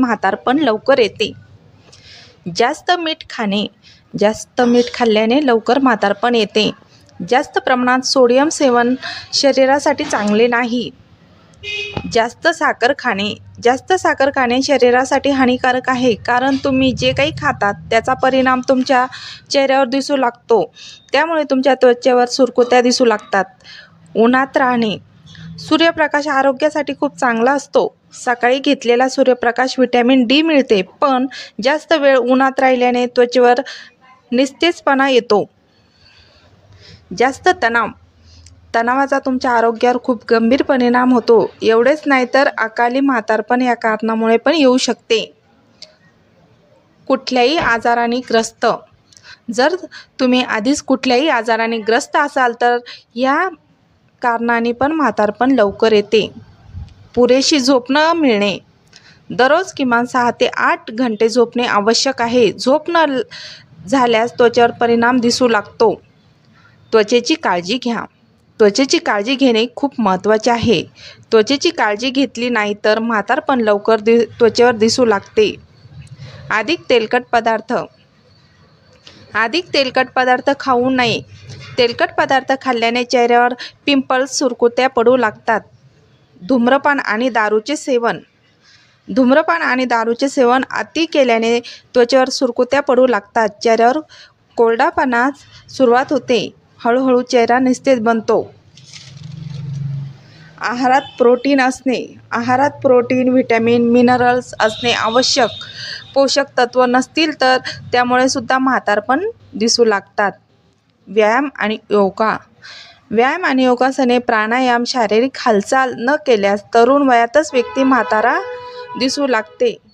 म्हातारपण लवकर येते. जास्त मीठ खाणे जास्त मीठ खाल्ल्याने लवकर म्हातारपण येते. जास्त प्रमाणात सोडियम सेवन शरीरासाठी चांगले नाही. जास्त साखर खाणे जास्त साखर खाणे शरीरासाठी हानिकारक आहे. कारण तुम्ही जे काही खातात त्याचा परिणाम तुमच्या चेहऱ्यावर दिसू लागतो. त्यामुळे तुमच्या त्वचेवर सुरकुत्या दिसू लागतात. उन्हात राहणे सूर्यप्रकाश आरोग्यासाठी खूप चांगला असतो. सकाळी घेतलेला सूर्यप्रकाश व्हिटॅमिन डी मिळते पण जास्त वेळ उन्हात राहिल्याने त्वचेवर निस्तेजपणा येतो. जास्त तणाव. तणावाचा तुमच्या आरोग्यावर खूप गंभीर परिणाम होतो. एवढेच नाही तर अकाली म्हातारपण या कारणामुळे पण येऊ शकते. कुठल्याही आजाराने ग्रस्त. जर तुम्ही आधीच कुठल्याही आजाराने ग्रस्त असाल तर या कारणाने पण म्हातारपण लवकर येते. पुरेशी झोप न मिळणे. दररोज किमान सहा ते आठ घंटे झोपणे आवश्यक आहे. झोप न झाल्यास त्वचेवर परिणाम दिसू लागतो. त्वचेची काळजी घ्या. त्वचेची काळजी घेणे खूप महत्त्वाचे आहे. त्वचेची काळजी घेतली नाही तर म्हातारपण लवकर दि त्वचेवर दिसू लागते. अधिक तेलकट पदार्थ. अधिक तेलकट पदार्थ खाऊ नये. तेलकट पदार्थ खाल्ल्याने चेहऱ्यावर पिंपल्स सुरकुत्या पडू लागतात. धूम्रपान आणि दारूचे सेवन. धूम्रपान आणि दारूचे सेवन अति केल्याने त्वचेवर सुरकुत्या पडू लागतात. चेहऱ्यावर कोरडापणास सुरुवात होते. हळूहळू चेहरा निस्तेज बनतो. आहारात प्रोटीन असणे. आहारात प्रोटीन व्हिटॅमिन मिनरल्स असणे आवश्यक. पोषक तत्व नसतील तर त्यामुळे सुद्धा म्हातारपण दिसू लागतात. व्यायाम आणि योगा. व्यायाम आणि योगासने प्राणायाम शारीरिक हालचाल न केल्यास तरुण वयातच व्यक्ती म्हातारा दिसू लागते.